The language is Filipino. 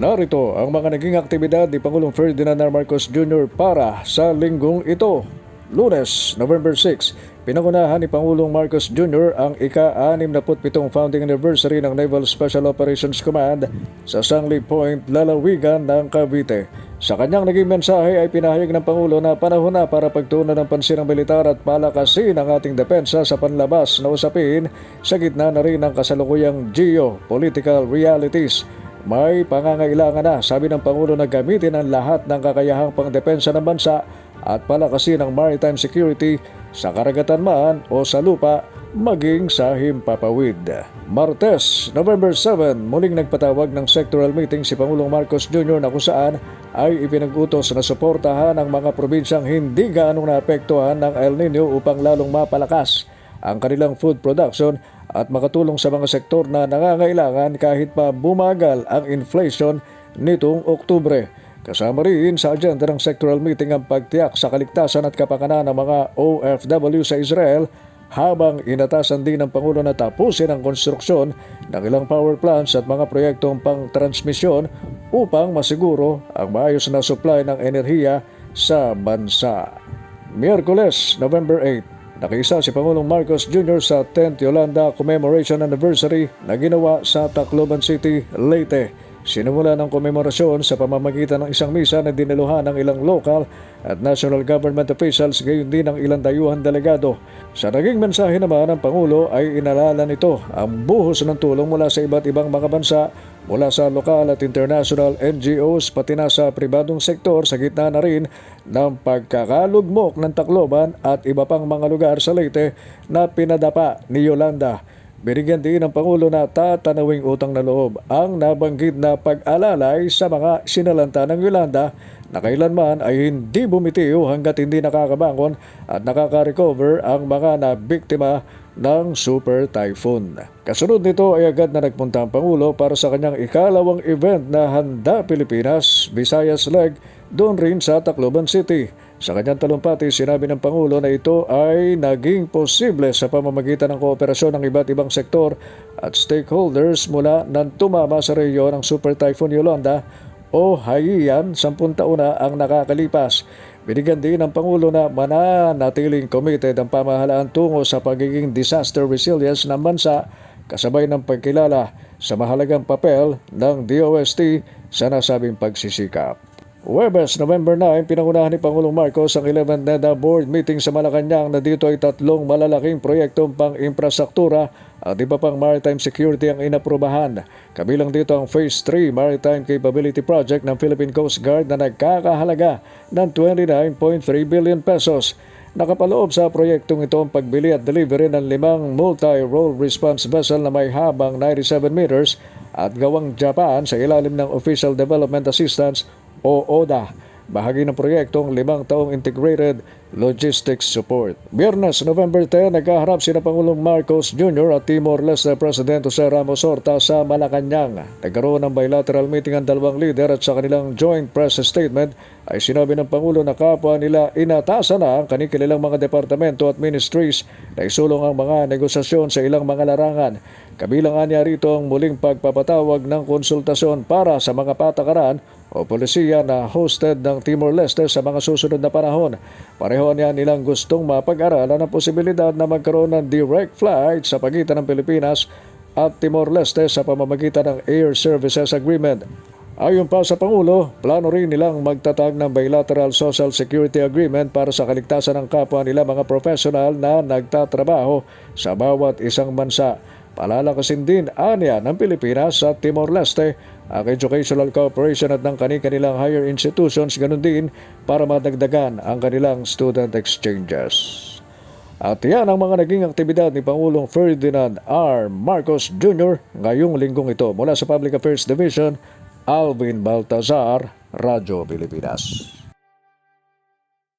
Narito ang mga naging aktibidad ni Pangulong Ferdinand R. Marcos Jr. para sa linggong ito. Lunes, November 6, pinangunahan ni Pangulong Marcos Jr. ang ika-67 founding anniversary ng Naval Special Operations Command sa Sangli Point, Lalawigan ng Cavite. Sa kanyang naging mensahe ay pinahayag ng Pangulo na panahon na para pagtuunan ng pansin ng militar at palakasin ang ating depensa sa panlabas na usapin sa gitna na rin ng kasalukuyang geopolitical realities. May pangangailangan na, sabi ng Pangulo na gamitin ang lahat ng kakayahang pangdepensa ng bansa at palakasin ang maritime security sa karagatan man o sa lupa maging sa himpapawid. Martes, November 7, muling nagpatawag ng sectoral meeting si Pangulong Marcos Jr. na kung saan ay ipinag-utos na suportahan ang mga probinsyang hindi gaanong naapektuhan ng El Nino upang lalong mapalakas ang kanilang food production at makatulong sa mga sektor na nangangailangan kahit pa bumagal ang inflation nitong Oktubre. Kasama rin sa agenda ng sectoral meeting ang pagtiyak sa kaligtasan at kapakanan ng mga OFW sa Israel habang inatasan din ng Pangulo na tapusin ang konstruksyon ng ilang power plants at mga proyektong pang-transmisyon upang masiguro ang maayos na supply ng enerhiya sa bansa. Miyerkules, November 8, Nakiisa si Pangulong Marcos Jr. sa 10th Yolanda Commemoration Anniversary na ginawa sa Tacloban City, Leyte. Sinimula ng komemorasyon sa pamamagitan ng isang misa na diniluhan ng ilang local at national government officials gayon din ng ilang dayuhan delegado. Sa naging mensahe naman ng Pangulo ay inalala nito ang buhos ng tulong mula sa iba't ibang mga bansa mula sa lokal at international NGOs pati na sa pribadong sektor sa gitna na rin ng pagkakalugmok ng Tacloban at iba pang mga lugar sa Leyte na pinadapa ni Yolanda. Binigyan din ng Pangulo na tatanawing utang na loob ang nabanggit na pag-alalay sa mga sinalanta ng Yolanda na kailanman ay hindi bumitiw hanggat hindi nakakabangon at nakaka-recover ang mga nabiktima ng Super Typhoon. Kasunod nito ay agad na nagpunta ang Pangulo para sa kanyang ikalawang event na Handa Pilipinas, Visayas Leg, doon rin sa Tacloban City. Sa kanyang talumpati, sinabi ng Pangulo na ito ay naging posible sa pamamagitan ng kooperasyon ng iba't ibang sektor at stakeholders mula nang tumama sa rehiyon ng Super Typhoon Yolanda o Haiyan sampun taon ang nakakalipas. Binigyan din ng Pangulo na mananatiling committed ang pamahalaan tungo sa pagiging disaster resilience ng bansa kasabay ng pagkilala sa mahalagang papel ng DOST sa nasabing pagsisikap. Webes, November 9, pinangunahan ni Pangulong Marcos ang 11th NEDA Board meeting sa Malacanang na dito ay tatlong malalaking proyektong pang-infrastruktura at iba pang maritime security ang inaprubahan. Kabilang dito ang Phase 3 Maritime Capability Project ng Philippine Coast Guard na nagkakahalaga ng 29.3 billion pesos. Nakapaloob sa proyektong ito ang pagbili at delivery ng limang multi-role response vessel na may habang 97 meters at gawang Japan sa ilalim ng Official Development Assistance o ODA. Bahagi ng proyektong limang taong integrated logistics support. Biyernes, November 10, nagkaharap sina Pangulong Marcos Jr. at Timor-Leste President Jose Ramos Horta sa Malacanang. Nagkaroon ng bilateral meeting ang dalawang leader at sa kanilang joint press statement ay sinabi ng Pangulo na kapwa nila inatasan na ang kanikilang mga departamento at ministries na isulong ang mga negosasyon sa ilang mga larangan. Kabilang anya rito ang muling pagpapatawag ng konsultasyon para sa mga patakaran o polisiya na hosted ng Timor-Leste sa mga susunod na panahon. Pareho niya nilang gustong mapag-aralan ang posibilidad na magkaroon ng direct flight sa pagitan ng Pilipinas at Timor-Leste sa pamamagitan ng Air Services Agreement. Ayon pa sa Pangulo, plano rin nilang magtatag ng bilateral social security agreement para sa kaligtasan ng kapwa nila mga profesional na nagtatrabaho sa bawat isang bansa. Palalakasin din anya ng Pilipinas sa Timor-Leste ang educational cooperation at ng kanilang higher institutions ganun din para madagdagan ang kanilang student exchanges. At yan ang mga naging aktibidad ni Pangulong Ferdinand R. Marcos Jr. ngayong linggong ito mula sa Public Affairs Division, Alvin Baltazar, Radyo Pilipinas.